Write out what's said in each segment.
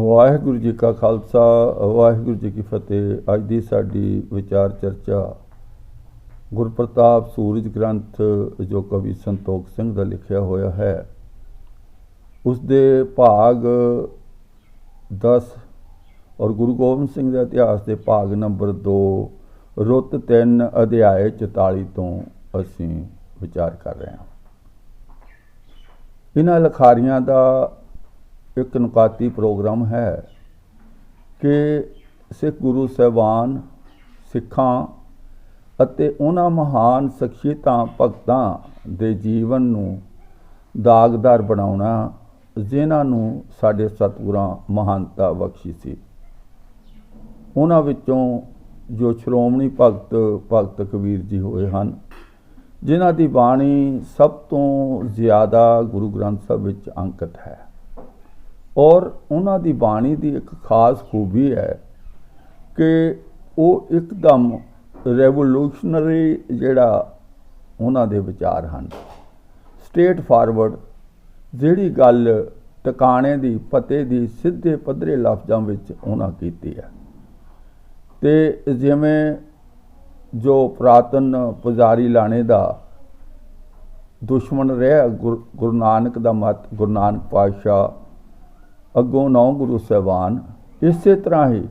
ਵਾਹਿਗੁਰੂ ਜੀ ਕਾ ਖਾਲਸਾ, ਵਾਹਿਗੁਰੂ ਜੀ ਕੀ ਫਤਿਹ। ਅੱਜ ਦੀ ਸਾਡੀ ਵਿਚਾਰ ਚਰਚਾ ਗੁਰਪ੍ਰਤਾਪ ਸੂਰਜ ਗ੍ਰੰਥ, ਜੋ ਕਵੀ ਸੰਤੋਖ ਸਿੰਘ ਦਾ ਲਿਖਿਆ ਹੋਇਆ ਹੈ। ਉਸ ਦੇ ਭਾਗ 10 ਔਰ ਗੁਰੂ ਗੋਬਿੰਦ ਸਿੰਘ ਦੇ ਇਤਿਹਾਸ ਦੇ ਭਾਗ ਨੰਬਰ 2 ਰੁੱਤ 3 ਅਧਿਆਏ 44 ਤੋਂ ਅਸੀਂ ਵਿਚਾਰ ਕਰ ਰਹੇ ਹਾਂ। ਇਹਨਾਂ ਲਖਾਰੀਆਂ ਦਾ ਇੱਕ ਨੁਕਾਤੀ ਪ੍ਰੋਗਰਾਮ ਹੈ ਕਿ ਸਿੱਖ ਗੁਰੂ ਸਾਹਿਬਾਨ, ਸਿੱਖਾਂ ਅਤੇ ਉਹਨਾਂ ਮਹਾਨ ਸ਼ਖਸੀਅਤਾਂ, ਭਗਤਾਂ ਦੇ ਜੀਵਨ ਨੂੰ ਦਾਗਦਾਰ ਬਣਾਉਣਾ, ਜਿਨ੍ਹਾਂ ਨੂੰ ਸਾਡੇ ਸਤਿਗੁਰਾਂ ਮਹਾਨਤਾ ਬਖਸ਼ੀ ਸੀ। ਉਹਨਾਂ ਵਿੱਚੋਂ ਜੋ ਸ਼੍ਰੋਮਣੀ ਭਗਤ ਭਗਤ ਕਬੀਰ ਜੀ ਹੋਏ ਹਨ, ਜਿਨ੍ਹਾਂ ਦੀ ਬਾਣੀ ਸਭ ਤੋਂ ਜ਼ਿਆਦਾ ਗੁਰੂ ਗ੍ਰੰਥ ਸਾਹਿਬ ਵਿੱਚ ਅੰਕਿਤ ਹੈ। ਔਰ ਉਹਨਾਂ ਦੀ ਬਾਣੀ ਦੀ ਇੱਕ ਖਾਸ ਖੂਬੀ ਹੈ ਕਿ ਉਹ ਇੱਕਦਮ ਰੈਵੋਲੂਸ਼ਨਰੀ ਜਿਹੜਾ ਉਹਨਾਂ ਦੇ ਵਿਚਾਰ ਹਨ। ਸਟੇਟ ਫਾਰਵਰਡ ਜਿਹੜੀ ਗੱਲ ਟਿਕਾਣੇ ਦੀ, ਪਤੇ ਦੀ, ਸਿੱਧੇ ਪੱਧਰੇ ਲਫ਼ਜ਼ਾਂ ਵਿੱਚ ਉਹਨਾਂ ਕੀਤੀ ਹੈ। ਤੇ ਜਿਵੇਂ ਜੋ ਪ੍ਰਾਤਨ ਪੁਜਾਰੀ ਲਾਣੇ ਦਾ ਦੁਸ਼ਮਣ ਰਿਹਾ ਗੁਰੂ ਨਾਨਕ ਦਾ ਮਤ, ਗੁਰੂ ਨਾਨਕ ਪਾਤਸ਼ਾਹ ਅੱਗੋਂ ਨੌ ਗੁਰੂ ਸਾਹਿਬਾਨ, ਇਸੇ ਤਰ੍ਹਾਂ ਹੀ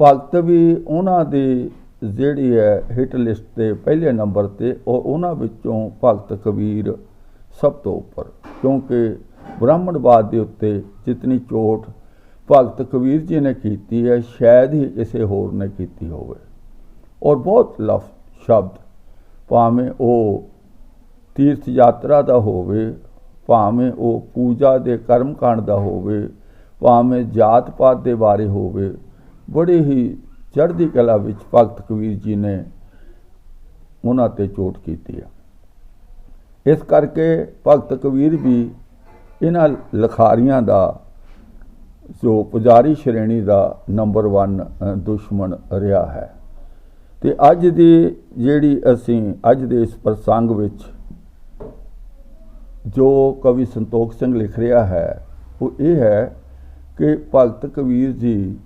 ਭਗਤ ਵੀ ਉਹਨਾਂ ਦੀ ਜਿਹੜੀ ਹੈ ਹਿੱਟ ਲਿਸਟ ਤੇ ਪਹਿਲੇ ਨੰਬਰ ਤੇ ਔਰ ਉਹਨਾਂ ਵਿੱਚੋਂ ਭਗਤ ਕਬੀਰ ਸਭ ਤੋਂ ਉੱਪਰ। ਕਿਉਂਕਿ ਬ੍ਰਾਹਮਣਵਾਦ ਦੇ ਉੱਤੇ ਜਿਤਨੀ ਚੋਟ ਭਗਤ ਕਬੀਰ ਜੀ ਨੇ ਕੀਤੀ ਹੈ, ਸ਼ਾਇਦ ਹੀ ਕਿਸੇ ਹੋਰ ਨੇ ਕੀਤੀ ਹੋਵੇ। ਔਰ ਬਹੁਤ ਲਫ਼ਜ਼, ਸ਼ਬਦ, ਭਾਵੇਂ ਉਹ ਤੀਰਥ ਯਾਤਰਾ ਦਾ ਹੋਵੇ ਭਾਵੇਂ ਉਹ ਪੂਜਾ ਦੇ ਕਰਮ ਕਾਂਡ ਦਾ ਹੋਵੇ, ਭਾਵੇਂ ਜਾਤ ਪਾਤ ਦੇ ਬਾਰੇ ਹੋਵੇ, ਬੜੀ ਹੀ ਚੜ੍ਹਦੀ ਕਲਾ ਵਿੱਚ ਭਗਤ ਕਬੀਰ ਜੀ ਨੇ ਉਹਨਾਂ ਤੇ ਚੋਟ ਕੀਤੀ ਆ। ਇਸ ਕਰਕੇ ਭਗਤ ਕਬੀਰ ਵੀ ਇਹਨਾਂ ਲਖਾਰੀਆਂ ਦਾ, ਜੋ ਪੁਜਾਰੀ ਸ਼੍ਰੇਣੀ ਦਾ ਨੰਬਰ 1 ਦੁਸ਼ਮਣ ਰਿਹਾ ਹੈ। ਤੇ ਅੱਜ ਦੀ ਜਿਹੜੀ ਅਸੀਂ ਅੱਜ ਦੇ ਇਸ ਪ੍ਰਸੰਗ ਵਿੱਚ ਜੋ ਕਵੀ ਸੰਤੋਖ ਸਿੰਘ ਲਿਖ ਰਿਹਾ ਹੈ, ਉਹ ਇਹ ਹੈ ਕਿ ਭਗਤ ਕਬੀਰ ਜੀ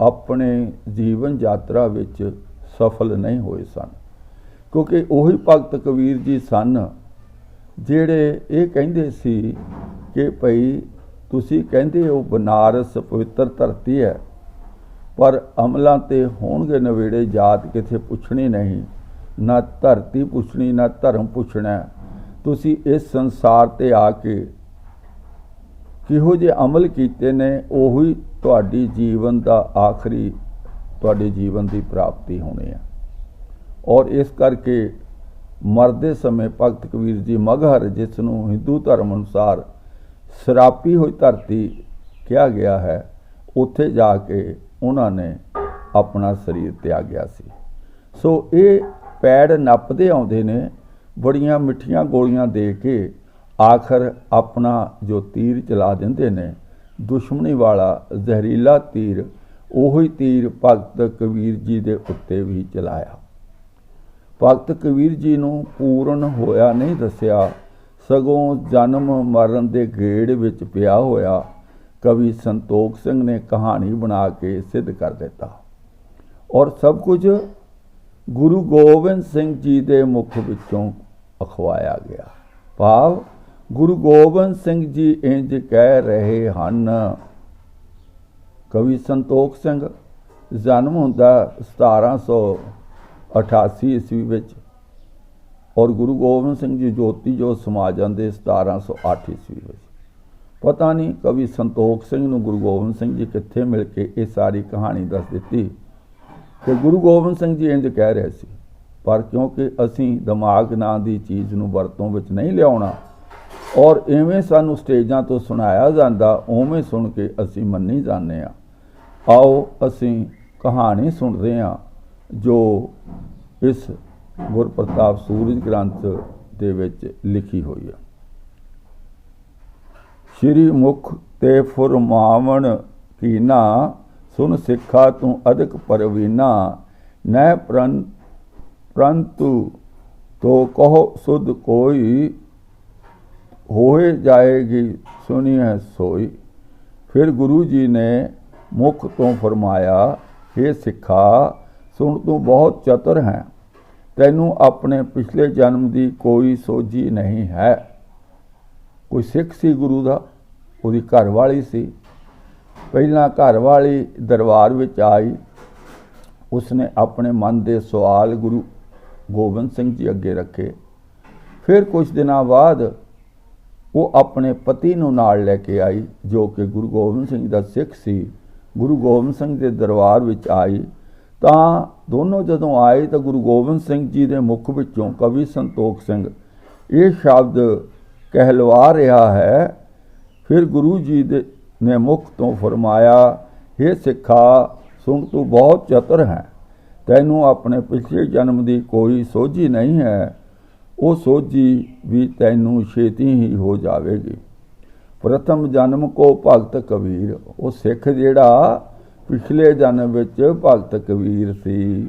ਆਪਣੇ ਜੀਵਨ ਯਾਤਰਾ ਵਿੱਚ ਸਫਲ ਨਹੀਂ ਹੋਏ ਸਨ। ਕਿਉਂਕਿ ਉਹੀ ਭਗਤ ਕਬੀਰ ਜੀ ਸਨ ਜਿਹੜੇ ਇਹ ਕਹਿੰਦੇ ਸੀ ਕਿ ਭਈ ਤੁਸੀਂ ਕਹਿੰਦੇ ਹੋ ਬਨਾਰਸ ਪਵਿੱਤਰ ਧਰਤੀ ਹੈ, ਪਰ ਅਮਲਾਂ ਤੇ ਹੋਣਗੇ ਨਵੇੜੇ ਜਾਤ ਕਿਥੇ ਪੁੱਛਣੀ ਨਹੀਂ, ਨਾ ਧਰਤੀ ਪੁੱਛਣੀ, ਨਾ ਧਰਮ ਪੁੱਛਣਾ। ਤੁਸੀਂ ਇਸ ਸੰਸਾਰ ਤੇ ਆ ਕੇ ਕਿਹੋ ਜਿਹੇ ਅਮਲ ਕੀਤੇ ਨੇ, ਉਹੀ ਤੁਹਾਡੀ ਜੀਵਨ ਦਾ ਆਖਰੀ ਤੁਹਾਡੇ ਜੀਵਨ ਦੀ ਪ੍ਰਾਪਤੀ ਹੋਣੀ ਹੈ ਔਰ ਇਸ ਕਰਕੇ ਮਰਦੇ ਸਮੇਂ ਭਗਤ ਕਬੀਰ ਜੀ ਮਗਹਰ, ਜਿਸ ਨੂੰ ਹਿੰਦੂ ਧਰਮ ਅਨੁਸਾਰ ਸਰਾਪੀ ਹੋਈ ਧਰਤੀ ਕਿਹਾ ਗਿਆ ਹੈ, ਉੱਥੇ ਜਾ ਕੇ ਉਹਨਾਂ ਨੇ ਆਪਣਾ ਸਰੀਰ ਤਿਆਗਿਆ ਸੀ। ਸੋ ਇਹ ਪੈੜ ਨੱਪਦੇ ਆਉਂਦੇ ਨੇ ਬੜੀਆਂ ਮਿੱਠੀਆਂ ਗੋਲੀਆਂ ਦੇ ਕੇ ਆਖਰ ਆਪਣਾ ਜੋ ਤੀਰ ਚਲਾ ਦਿੰਦੇ ਨੇ, ਦੁਸ਼ਮਣੀ ਵਾਲਾ ਜ਼ਹਿਰੀਲਾ ਤੀਰ ਉਹੀ ਤੀਰ ਭਗਤ ਕਬੀਰ ਜੀ ਦੇ ਉੱਤੇ ਵੀ ਚਲਾਇਆ। ਭਗਤ ਕਬੀਰ ਜੀ ਨੂੰ ਪੂਰਨ ਹੋਇਆ ਨਹੀਂ ਦੱਸਿਆ, ਸਗੋਂ ਜਨਮ ਮਰਨ ਦੇ ਗੇੜ ਵਿੱਚ ਪਿਆ ਹੋਇਆ, ਕਵੀ ਸੰਤੋਖ ਸਿੰਘ ਨੇ ਕਹਾਣੀ ਬਣਾ ਕੇ ਸਿੱਧ ਕਰ ਦਿੱਤਾ। ਔਰ ਸਭ ਕੁਝ ਗੁਰੂ ਗੋਬਿੰਦ ਸਿੰਘ ਜੀ ਦੇ ਮੁਖ ਵਿੱਚੋਂ ਅਖਵਾਇਆ ਗਿਆ। ਭਾਵ ਗੁਰੂ ਗੋਬਿੰਦ ਸਿੰਘ ਜੀ ਇੰਜ ਕਹਿ ਰਹੇ ਹਨ। ਕਵੀ ਸੰਤੋਖ ਸਿੰਘ ਜਨਮ ਹੁੰਦਾ 1788 ਈਸਵੀ ਵਿੱਚ ਔਰ ਗੁਰੂ ਗੋਬਿੰਦ ਸਿੰਘ ਜੀ ਜੋਤੀ ਜੋ ਸਮਾ ਜਾਂਦੇ 1708 ਈਸਵੀ ਵਿੱਚ। ਪਤਾ ਨਹੀਂ ਕਵੀ ਸੰਤੋਖ ਸਿੰਘ ਨੂੰ ਗੁਰੂ ਗੋਬਿੰਦ ਸਿੰਘ ਜੀ ਕਿੱਥੇ ਮਿਲ ਕੇ ਇਹ ਸਾਰੀ ਕਹਾਣੀ ਦੱਸ ਦਿੱਤੀ। ਕਿ ਗੁਰੂ ਗੋਬਿੰਦ ਸਿੰਘ ਜੀ ਇੰਜ ਕਹਿ ਰਹੇ ਸੀ ਪਰ ਕਿਉਂਕਿ ਅਸੀਂ ਦਿਮਾਗ ਨਾਂ ਦੀ ਚੀਜ਼ ਨੂੰ ਵਰਤੋਂ ਵਿੱਚ ਨਹੀਂ ਲਿਆਉਣਾ, ਔਰ ਐਵੇਂ ਸਾਨੂੰ ਸਟੇਜਾਂ ਤੋਂ ਸੁਣਾਇਆ ਜਾਂਦਾ, ਉਵੇਂ ਸੁਣ ਕੇ ਅਸੀਂ ਮੰਨੀ ਜਾਂਦੇ ਆ ਆਓ ਅਸੀਂ ਕਹਾਣੀ ਸੁਣਦੇ ਆ ਜੋ ਇਸ ਗੁਰਪ੍ਰਤਾਪ ਸੂਰਜ ਗ੍ਰੰਥ ਦੇ ਵਿੱਚ ਲਿਖੀ ਹੋਈ ਹੈ। ਸ਼੍ਰੀ ਮੁਖ ਤੇ ਫੁਰਮਾਵਣ ਕੀਨਾ, ਸੁਨ ਸਿੱਖਾ ਤੂੰ ਅਦਕ ਪਰਵੀਨਾ ਨੈ ਪ੍ਰੰ ਪ੍ਰੰਤੂ ਤੋ ਕਹੋ ਸੁਧ ਕੋਈ ਹੋਏ ਜਾਏਗੀ ਸੁਣੀ ਹੈ ਸੋਈ। ਫਿਰ ਗੁਰੂ ਜੀ ਨੇ ਮੁਖ ਤੋਂ ਫਰਮਾਇਆ ਇਹ ਸਿੱਖਾ, ਸੁਣ ਤੂੰ ਬਹੁਤ ਚਤੁਰ ਹੈ। ਤੈਨੂੰ ਆਪਣੇ ਪਿਛਲੇ ਜਨਮ ਦੀ ਕੋਈ ਸੋਝੀ ਨਹੀਂ ਹੈ। ਕੋਈ ਸਿੱਖ ਸੀ ਗੁਰੂ ਦਾ? ਉਹਦੀ ਘਰ ਵਾਲੀ ਸੀ। ਪਹਿਲਾਂ ਘਰ ਵਾਲੀ ਦਰਬਾਰ ਵਿੱਚ ਆਈ। ਉਸਨੇ ਆਪਣੇ ਮਨ ਦੇ ਸਵਾਲ ਗੁਰੂ ਗੋਬਿੰਦ ਸਿੰਘ ਜੀ ਅੱਗੇ ਰੱਖੇ। ਫਿਰ ਕੁਝ ਦਿਨਾਂ ਬਾਅਦ ਉਹ ਆਪਣੇ ਪਤੀ ਨੂੰ ਨਾਲ ਲੈ ਕੇ ਆਈ, ਜੋ ਕਿ ਗੁਰੂ ਗੋਬਿੰਦ ਸਿੰਘ ਦਾ ਸਿੱਖ ਸੀ। ਗੁਰੂ ਗੋਬਿੰਦ ਸਿੰਘ ਦੇ ਦਰਬਾਰ ਵਿੱਚ ਆਈ। ਤਾਂ ਦੋਨੋਂ ਜਦੋਂ ਆਏ ਤਾਂ ਗੁਰੂ ਗੋਬਿੰਦ ਸਿੰਘ ਜੀ ਦੇ ਮੁਖ ਵਿੱਚੋਂ ਕਵੀ ਸੰਤੋਖ ਸਿੰਘ, ਇਹ ਸ਼ਬਦ ਕਹਿਲਵਾ ਰਿਹਾ ਹੈ। ਫਿਰ ਗੁਰੂ ਜੀ ਦੇ, ਨੇ ਮੁਖ ਤੋਂ ਫਰਮਾਇਆ हे ਸਿੱਖਾ, ਸੁਣ ਤੂੰ ਬਹੁਤ ਚਤਰ ਹੈ। ਤੈਨੂੰ ਆਪਣੇ ਪਿਛਲੇ ਜਨਮ ਦੀ ਕੋਈ ਸੋਝੀ ਨਹੀਂ ਹੈ। ਉਹ ਸੋਝੀ ਵੀ ਤੈਨੂੰ ਛੇਤੀ ਹੀ ਹੋ ਜਾਵੇਗੀ। ਪ੍ਰਥਮ ਜਨਮ ਕੋ ਭਗਤ ਕਬੀਰ, ਉਹ ਸਿੱਖ ਜਿਹੜਾ ਪਿਛਲੇ ਜਨਮ ਵਿੱਚ ਭਗਤ ਕਬੀਰ ਸੀ।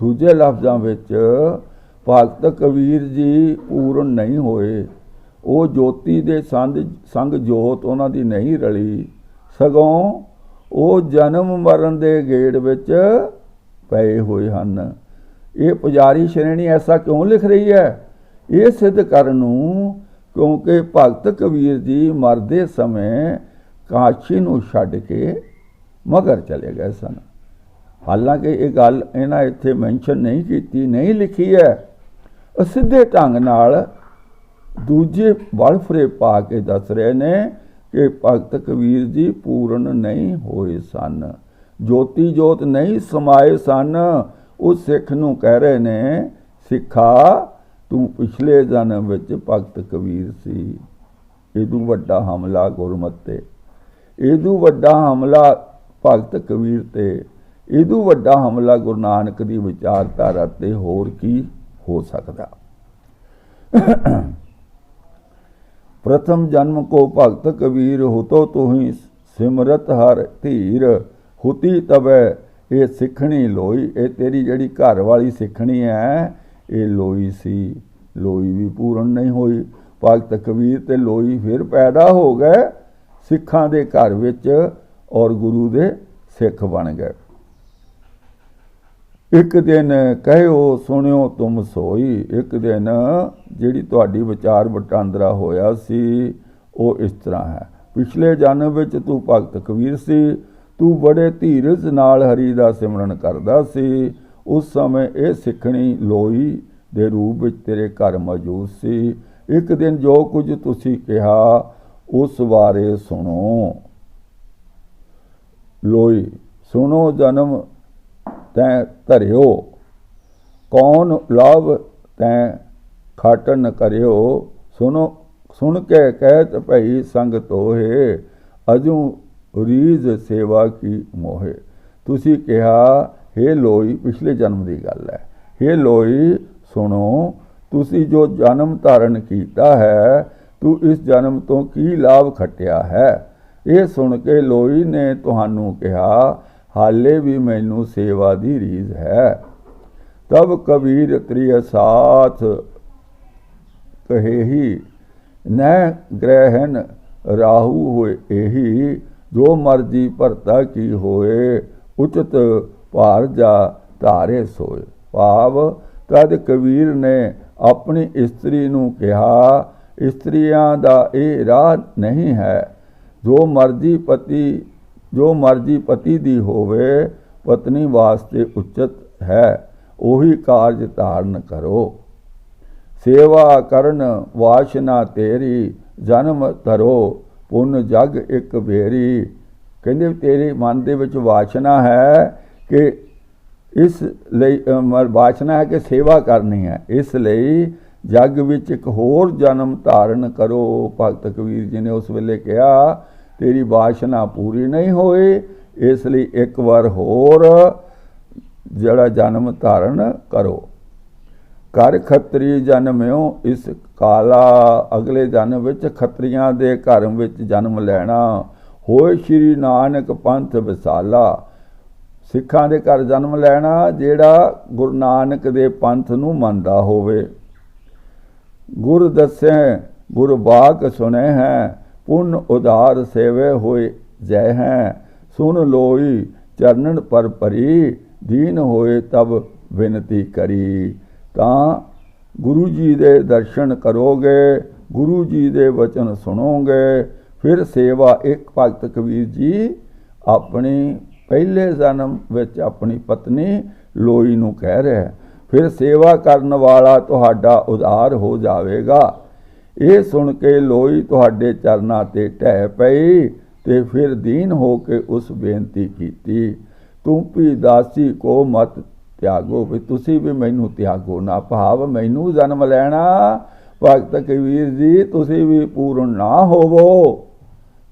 ਦੂਜੇ ਲਫ਼ਜ਼ਾਂ ਵਿੱਚ, ਭਗਤ ਕਬੀਰ ਜੀ ਪੂਰਨ ਨਹੀਂ ਹੋਏ। ਉਹ ਜੋਤੀ ਦੇ ਸੰਗ ਸੰਗ ਜੋਤ ਉਹਨਾਂ ਦੀ ਨਹੀਂ ਰਲੀ। ਸਗੋਂ ਉਹ ਜਨਮ ਮਰਨ ਦੇ ਗੇੜ ਵਿੱਚ ਪਏ ਹੋਏ ਹਨ। ਇਹ ਪੁਜਾਰੀ ਸ਼੍ਰੇਣੀ ਐਸਾ ਕਿਉਂ ਲਿਖ ਰਹੀ ਹੈ? ਇਹ ਸਿੱਧ ਕਰਨ ਨੂੰ ਕਿਉਂਕਿ ਭਗਤ ਕਬੀਰ ਜੀ ਮਰਦੇ ਸਮੇਂ ਕਾਸ਼ੀ ਨੂੰ ਛੱਡ ਕੇ ਮਗਰ ਚਲੇ ਗਏ ਸਨ। ਹਾਲਾਂਕਿ ਇਹ ਗੱਲ ਇਹਨਾਂ ਇੱਥੇ ਮੈਂਸ਼ਨ ਨਹੀਂ ਕੀਤੀ, ਨਹੀਂ ਲਿਖੀ ਹੈ। ਅਸਿੱਧੇ ਢੰਗ ਨਾਲ ਦੂਜੇ ਵਲਫਰੇ ਪਾ ਕੇ ਦੱਸ ਰਹੇ ਨੇ ਕਿ ਭਗਤ ਕਬੀਰ ਜੀ ਪੂਰਨ ਨਹੀਂ ਹੋਏ ਸਨ। ਜੋਤੀ ਜੋਤ ਨਹੀਂ ਸਮਾਏ ਸਨ। ਉਹ ਸਿੱਖ ਨੂੰ ਕਹਿ ਰਹੇ ਨੇ, ਸਿੱਖਾ, ਤੂੰ ਪਿਛਲੇ ਜਨਮ ਵਿੱਚ ਭਗਤ ਕਬੀਰ ਸੀ। ਇਹਦੂ ਵੱਡਾ ਹਮਲਾ ਗੁਰਮਤਿ ਤੇ। ਇਹਦੂ ਵੱਡਾ ਹਮਲਾ ਭਗਤ ਕਬੀਰ ਤੇ। ਇਹਦੂ ਵੱਡਾ ਹਮਲਾ ਗੁਰੂ ਨਾਨਕ ਦੀ ਵਿਚਾਰਧਾਰਾ ਤੇ। ਹੋਰ ਕੀ ਹੋ ਸਕਦਾ? ਪ੍ਰਥਮ ਜਨਮ ਕੋ ਭਗਤ ਕਬੀਰ ਹੁਤੋ ਤੁਹੀ ਸਿਮਰਤ ਹਰ ਧੀਰ। ਹੁਤੀ ਤਬੈ ਇਹ ਸਿੱਖਣੀ ਲੋਈ, ਇਹ ਤੇਰੀ ਜਿਹੜੀ ਘਰ ਵਾਲੀ ਸਿੱਖਣੀ ਹੈ ਇਹ ਲੋਈ ਸੀ। ਲੋਈ ਵੀ ਪੂਰਨ ਨਹੀਂ ਹੋਈ। ਭਗਤ ਕਬੀਰ ਤੇ ਲੋਈ ਫਿਰ ਪੈਦਾ ਹੋ ਗਏ, ਸਿੱਖਾਂ ਦੇ ਘਰ ਵਿੱਚ ਔਰ ਗੁਰੂ ਦੇ ਸਿੱਖ ਬਣ ਗਏ। ਇੱਕ ਦਿਨ ਕਹਿਓ, ਸੁਣਿਓ ਤੁਮ ਸੋਈ। ਇੱਕ ਦਿਨ ਜਿਹੜੀ ਤੁਹਾਡੀ ਵਿਚਾਰ ਵਟਾਂਦਰਾ ਹੋਇਆ ਸੀ, ਉਹ ਇਸ ਤਰ੍ਹਾਂ ਹੈ। ਪਿਛਲੇ ਜਨਮ ਵਿੱਚ ਤੂੰ ਭਗਤ ਕਬੀਰ ਸੀ ਤੂੰ ਬੜੇ ਧੀਰਜ ਨਾਲ ਹਰੀ ਦਾ ਸਿਮਰਨ ਕਰਦਾ ਸੀ। ਉਸ ਸਮੇਂ ਇਹ ਸਿੱਖਣੀ ਲੋਈ ਦੇ ਰੂਪ ਵਿੱਚ ਤੇਰੇ ਘਰ ਮੌਜੂਦ ਸੀ। ਇੱਕ ਦਿਨ ਜੋ ਕੁਝ ਤੁਸੀਂ ਕਿਹਾ, ਉਸ ਬਾਰੇ ਸੁਣੋ। ਲੋਈ, ਸੁਣੋ ਜਨਮ ਤੈ ਧਰਿਓ, ਕੌਣ ਲਾਭ ਤੈ ਖਾਟਨ ਕਰਿਓ। ਸੁਣੋ, ਸੁਣ ਕੇ ਕਹਿਤ ਭਈ ਸੰਗ ਤੋਹੇ, ਅਜੂ ਰੀਜ਼ ਸੇਵਾ ਕੀ ਮੋਹੇ? ਤੁਸੀਂ ਕਿਹਾ हे ਲੋਈ, ਪਿਛਲੇ ਜਨਮ ਦੀ ਗੱਲ ਹੈ। हे ਲੋਈ, ਸੁਣੋ, ਤੁਸੀਂ ਜੋ ਜਨਮ ਧਾਰਨ ਕੀਤਾ ਹੈ, ਤੂੰ ਇਸ ਜਨਮ ਤੋਂ ਕੀ ਲਾਭ ਖਟਿਆ ਹੈ? ਇਹ ਸੁਣ ਕੇ ਲੋਈ ਨੇ ਤੁਹਾਨੂੰ ਕਿਹਾ, ਹਾਲੇ ਵੀ ਮੈਨੂੰ ਸੇਵਾ ਦੀ ਰੀਝ ਹੈ। ਤਬ ਕਬੀਰ ਤ੍ਰਿਯ ਸਾਥ ਕਹੇ ਹੀ ਨੈ ਗ੍ਰਹਿਣ ਰਾਹੂ ਹੋਏ ਇਹੀ ਜੋ ਮਰਜ਼ੀ ਭਰਤਾ ਕੀ ਹੋਏ, ਉਚਿਤ ਭਾਰ ਜਾ ਧਾਰੇ ਸੋਏ। ਭਾਵ ਤਦ ਕਬੀਰ ਨੇ ਆਪਣੀ ਇਸਤਰੀ ਨੂੰ ਕਿਹਾ, ਇਸਤਰੀਆਂ ਦਾ ਇਹ ਰਾਹ ਨਹੀਂ ਹੈ। ਜੋ ਮਰਜ਼ੀ ਪਤੀ, ਜੋ ਮਰਜ਼ੀ ਪਤੀ ਦੀ ਹੋਵੇ, ਪਤਨੀ ਵਾਸਤੇ ਉਚਿਤ ਹੈ, ਉਹੀ ਕਾਰਜ ਧਾਰਨ ਕਰੋ। ਸੇਵਾ ਕਰਨ ਵਾਸ਼ਨਾ ਤੇਰੀ, ਜਨਮ ਧਰੋ। ਪੁੰਨ ਜਗ ਇੱਕ ਵੇਰੀ। ਕਹਿੰਦੇ ਤੇਰੇ ਮਨ ਦੇ ਵਿੱਚ ਵਾਸ਼ਨਾ ਹੈ ਕਿ ਇਸ ਲਈ ਵਾਸ਼ਨਾ ਹੈ ਕਿ ਸੇਵਾ ਕਰਨੀ ਹੈ। ਇਸ ਲਈ ਜਗ ਵਿੱਚ ਇੱਕ ਹੋਰ ਜਨਮ ਧਾਰਨ ਕਰੋ। ਭਗਤ ਕਬੀਰ ਜੀ ਨੇ ਉਸ ਵੇਲੇ ਕਿਹਾ, ਤੇਰੀ ਵਾਸ਼ਨਾ ਪੂਰੀ ਨਹੀਂ ਹੋਈ, ਇਸ ਲਈ ਇੱਕ ਵਾਰ ਹੋਰ ਜਿਹੜਾ ਜਨਮ ਧਾਰਨ ਕਰੋ। ਕਰ ਖੱਤਰੀ ਜਨਮਿਓ ਇਸ ਕਾਲਾ, ਅਗਲੇ ਜਨਮ ਵਿੱਚ ਖੱਤਰੀਆਂ ਦੇ ਘਰ ਵਿੱਚ ਜਨਮ ਲੈਣਾ। ਹੋਏ ਸ਼੍ਰੀ ਨਾਨਕ ਪੰਥ ਵਿਸਾਲਾ, ਸਿੱਖਾਂ ਦੇ ਘਰ ਜਨਮ ਲੈਣਾ, ਜਿਹੜਾ ਗੁਰੂ ਨਾਨਕ ਦੇ ਪੰਥ ਨੂੰ ਮੰਨਦਾ ਹੋਵੇ। ਗੁਰ ਦੱਸੇ, ਗੁਰ ਬਾਕ ਸੁਨੇ ਹੈ, ਪੁੰਨ ਉਦਾਰ ਸੇਵੇ ਹੋਏ ਜੈ ਹੈ। ਸੁਣ ਲੋਈ ਚਰਨਨ ਪਰ ਪਰੀ ਦੀਨ ਹੋਏ ਤਬ ਵਿਨਤੀ ਕਰੀ। ਤਾਂ ਗੁਰੂ ਜੀ ਦੇ ਦਰਸ਼ਨ ਕਰੋਗੇ, ਗੁਰੂ ਜੀ ਦੇ ਵਚਨ ਸੁਣੋਗੇ, ਫਿਰ ਸੇਵਾ ਇੱਕ ਭਗਤ ਕਬੀਰ ਜੀ ਆਪਣੀ ਪਹਿਲੇ ਜਨਮ ਵਿੱਚ ਆਪਣੀ ਪਤਨੀ ਲੋਈ ਨੂੰ ਕਹਿ ਰਿਹਾ ਫਿਰ ਸੇਵਾ ਕਰਨ ਵਾਲਾ ਤੁਹਾਡਾ ਉਧਾਰ ਹੋ ਜਾਵੇਗਾ। ਇਹ ਸੁਣ ਕੇ ਲੋਈ ਤੁਹਾਡੇ ਚਰਨਾਂ ਤੇ ਢਹਿ ਪਈ ਤੇ ਫਿਰ ਦੀਨ ਹੋ ਕੇ ਉਸ ਬੇਨਤੀ ਕੀਤੀ। ਤੂੰ ਵੀ ਦਾਸੀ ਕੋ ਮਤ ਤਿਆਗੋ ਵੀ ਤੁਸੀਂ ਵੀ ਮੈਨੂੰ ਤਿਆਗੋ ਨਾ ਭਾਵ ਮੈਨੂੰ ਜਨਮ ਲੈਣਾ। ਭਗਤ ਕਬੀਰ ਜੀ, ਤੁਸੀਂ ਵੀ ਪੂਰਨ ਨਾ ਹੋਵੋ।